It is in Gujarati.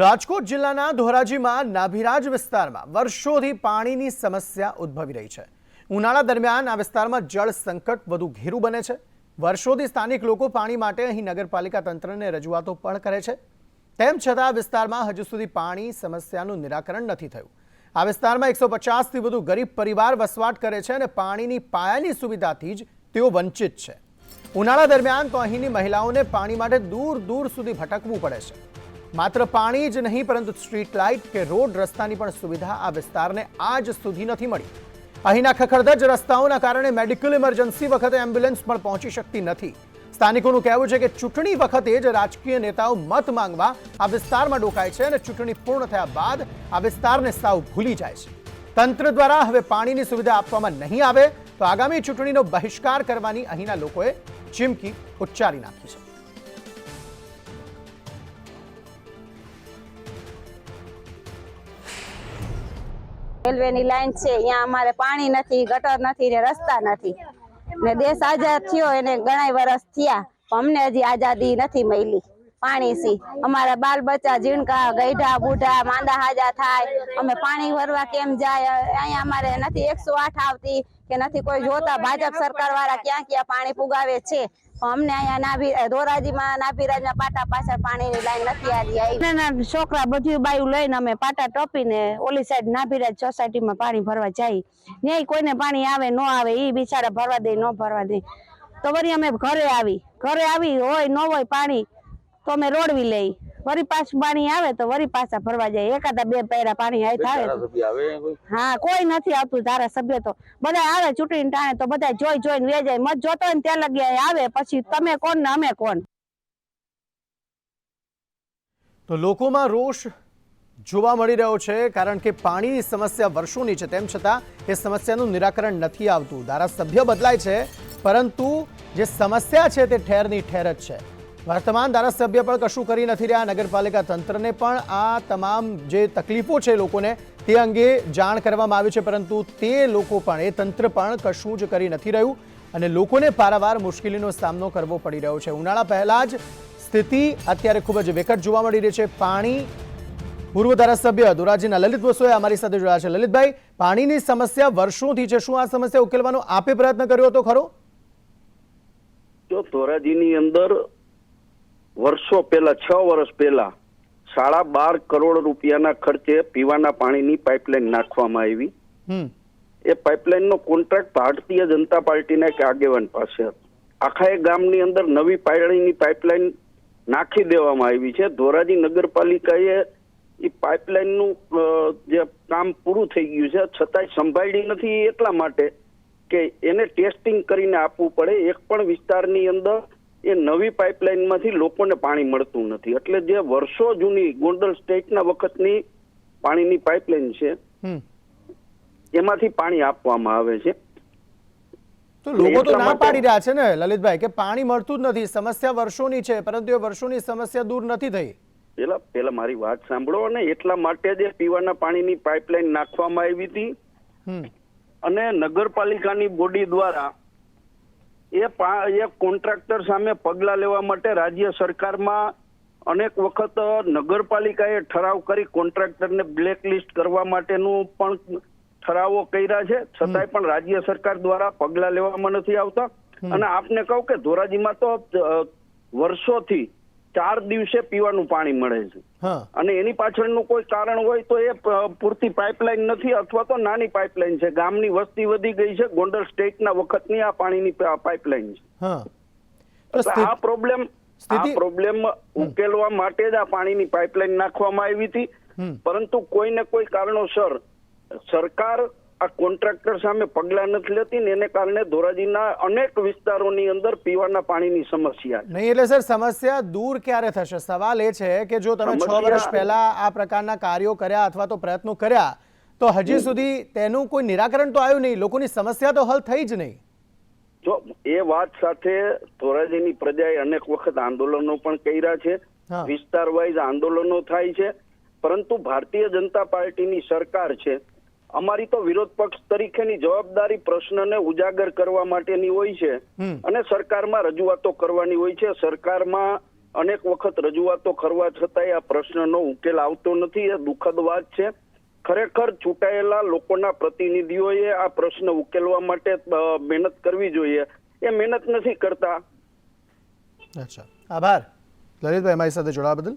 રાજકોટ જિલ્લાના ધોરાજીમાં નાભિરાજ વિસ્તારમાં વર્ષોથી પાણીની સમસ્યા ઉદ્ભવી રહી છે. ઉનાળા દરમિયાન આ વિસ્તારમાં જળ સંકટ વધુ ઘેરું બને છે. વર્ષોથી સ્થાનિક લોકો પાણી માટે અહીં નગરપાલિકા તંત્રને રજૂઆતો પણ કરે છે. તેમ છતાં વિસ્તારમાં હજુ સુધી પાણી સમસ્યાનું નિરાકરણ નથી થયું. આ વિસ્તારમાં એકસો પચાસથી વધુ ગરીબ પરિવાર વસવાટ કરે છે અને પાણીની પાયાની સુવિધાથી જ તેઓ વંચિત છે. ઉનાળા દરમિયાન તો અહીંની મહિલાઓને પાણી માટે દૂર દૂર સુધી ભટકવું પડે છે. માત્ર પાણી જ નહીં, પરંતુ સ્ટ્રીટ લાઇટ કે રોડ રસ્તાની પણ સુવિધા આ વિસ્તારને આજ સુધી નથી મળી. અહીંના ખખડધજ રસ્તાઓના કારણે મેડિકલ ઇમરજન્સી વખતે એમ્બ્યુલન્સ પણ પહોંચી શકતી નથી. સ્થાનિકોનું કહેવું છે કે ચૂંટણી વખતે જ રાજકીય નેતાઓ મત માંગવા આ વિસ્તારમાં ડોકાય છે અને ચૂંટણી પૂર્ણ થયા બાદ આ વિસ્તારને સાવ ભૂલી જાય છે. તંત્ર દ્વારા હવે પાણીની સુવિધા આપવામાં નહીં આવે, તો આગામી ચૂંટણીનો બહિષ્કાર કરવાની અહીંના લોકોએ ચીમકી ઉચ્ચારી નાખી છે. રેલવેની લાઈન છે અહીંયા અમારે પાણી નથી, ગટર નથી ને રસ્તા નથી. ને દેશ આઝાદ થયો, એને ઘણા વર્ષ થયા. અમને હજી આઝાદી નથી મળી પાણી સી. અમારા બાલ બચ્ચા ઝીણકા ગઈઢા બુઢા, માંદા હાજા થાય. અમે પાણી ભરવા કેમ જાય? અહીંયા અમારે નથી એકસો આઠ આવતી કે નથી કોઈ જોતા. ભાજપ સરકાર વાળા ક્યાં ક્યાં પાણી પુગાવે છે? અમને અહીંયા નાભી ધોરાજીમાં નાભીરાજમાં પાટા પાછળ પાણીની લાઈન નથી આવી છોકરા બધું બાયું લઈને અમે પાટા ટોપીને ઓલી સાઈડ નાભીરાજ સોસાયટીમાં પાણી ભરવા જાય. ન્યાય કોઈને પાણી આવે, ન આવે એ બિચારા ભરવા દે, ન ભરવા દે. તો વળી અમે ઘરે આવી ઘરે આવી હોય, ન હોય પાણી, તો અમે રોડવી લઈ. વળી પાછું પાણી આવે તો વરી પાછા ભરવા જાય. એકાદા બે પૈરા પાણી હાથ આવે હા કોઈ નથી આવતું ધારાસભ્ય તો. બધા આવે ચૂંટણી ટાણે તો બધા જોઈ જોઈને વેજાય મત જોતો હોય ને ત્યાં લગી આવે પછી તમે કોણ ને અમે કોણ? તો લોકોમાં રોષ જોવા મળી રહ્યો છે કારણ કે પાણીની સમસ્યા વર્ષોની છે. તેમ છતાં એ સમસ્યાનું નિરાકરણ નથી આવતું. ધારાસભ્ય બદલાય છે પરંતુ જે સમસ્યા છે તે ઠેરની ઠેર જ છે. વર્તમાન ધારાસભ્ય પણ કશું કરી નથી રહ્યા. નગરપાલિકા તંત્રને પણ આ તમામ જે તકલીફો છે લોકોને તે અંગે જાણ કરવામાં આવી છે, પરંતુ તે લોકો પણ, એ તંત્ર પણ કશું જ કરી નથી રહ્યું અને લોકોને પારાવાર મુશ્કેલીનો સામનો કરવો પડી રહ્યો છે. ઉનાળા પહેલા જ સ્થિતિ અત્યારે ખૂબ જ વિકટ જોવા મળી રહી છે. પાણી, પૂર્વ ધારાસભ્ય ધોરાજીના લલિત વસોએ અમારી સાથે જોડાયા છે. લલિતભાઈ, પાણીની સમસ્યા વર્ષોથી છે. શું આ સમસ્યા ઉકેલવાનો આપે પ્રયત્ન કર્યો હતો ખરો? જો ધોરાજીની અંદર વર્ષો પહેલા છ વર્ષ પહેલા સાડા બાર કરોડ રૂપિયાના ખર્ચે પીવાના પાણીની પાઇપલાઇન નાખવામાં આવી. એ પાઇપલાઇનનો કોન્ટ્રાક્ટ ભારતીય જનતા પાર્ટીના એક આગેવાન પાસે હતો. આખા એ ગામની અંદર નવી પાણીની પાઇપલાઇન નાખી દેવામાં આવી છે. ધોરાજી નગરપાલિકાએ એ પાઇપલાઇનનું જે કામ પૂરું થઈ ગયું છે છતાંય સંભાળી નથી એટલા માટે કે એને ટેસ્ટિંગ કરીને આપવું પડે. એક પણ વિસ્તારની અંદર એ નવી પાઇપલાઇનમાંથી લોકોને પાણી મળતું નથી. એટલે જે વર્ષો જૂની ગોંડલ સ્ટેટના વખતની પાણીની પાઇપલાઇન છે એમાંથી પાણી આપવામાં આવે છે. તો લોકો તો ના પાડી રહ્યા છે ને લલિતભાઈ કે પાણી મળતું જ નથી. સમસ્યા વર્ષોની છે પરંતુ એ વર્ષોની સમસ્યા દૂર નથી થઈ. પેલા પેલા મારી વાત સાંભળો ને એટલા માટે જે પીવાના પાણીની પાઇપલાઇન નાખવામાં આવી હતી. અને નગરપાલિકાની બોડી દ્વારા એ એ કોન્ટ્રાક્ટર સામે પગલા લેવા માટે રાજ્ય સરકારમાં અનેક વખત નગરપાલિકાએ ઠરાવ કરી કોન્ટ્રાક્ટરને બ્લેકલિસ્ટ કરવા માટેનું પણ ઠરાવો કર્યા છે. છતાંય પણ રાજ્ય સરકાર દ્વારા પગલા લેવામાં નથી આવતા. અને આપને કહું કે ધોરાજીમાં તો વર્ષોથી ચાર દિવસે પીવાનું પાણી મળે છે. અને એની પાછળનું કોઈ કારણ હોય તો એ પૂરતી પાઇપલાઇન નથી અથવા તો નાની પાઇપલાઇન છે. ગામની વસ્તી વધી ગઈ છે. ગોંડલ સ્ટેટના વખતની આ પાણીની પાઇપલાઇન છે. આ પ્રોબ્લેમ આ પ્રોબ્લેમ ઉકેલવા માટે જ આ પાણીની પાઇપલાઇન નાખવામાં આવી હતી. પરંતુ પરંતુ કોઈને કોઈ કારણોસર સરકાર આ કોન્ટ્રાક્ટર સામે પગલા નથી લેતી ને એને કારણે ધોરાજીના અનેક વિસ્તારોની અંદર પીવાના પાણીની સમસ્યા નહીં એટલે સર સમસ્યા દૂર ક્યારે થશે? સવાલ એ છે કે જો તમે છ વર્ષ પહેલા આ પ્રકારના કાર્યો કર્યા અથવા તો પ્રયત્નો કર્યા તો હજી સુધી તેનું કોઈ નિરાકરણ તો આવ્યું નહીં? લોકોની સમસ્યા તો હલ થઈ જ નહીં. જો એ વાત સાથે ધોરાજીની પ્રજાએ અનેક વખત આંદોલનો પણ કર્યા છે. વિસ્તાર વાઇઝ આંદોલનો થાય છે. પરંતુ ભારતીય જનતા પાર્ટીની સરકાર છે અમારી તો વિરોધ પક્ષ તરીકેની જવાબદારી પ્રશ્નને ઉજાગર કરવા માટેની હોય છે. અને સરકારમાં રજૂઆતો કરવાની હોય છે. સરકારમાં અનેક વખત રજૂઆતો કરવા છતાંય આ પ્રશ્નનો ઉકેલ આવતો નથી. એ દુઃખદ વાત છે. ખરેખર ચૂંટાયેલા લોકોના પ્રતિનિધિઓએ આ પ્રશ્ન ઉકેલવા માટે મહેનત કરવી જોઈએ. એ મહેનત નથી કરતા. આભાર. લલિતભાઈ અમારી સાથે જોડાવા બદલ.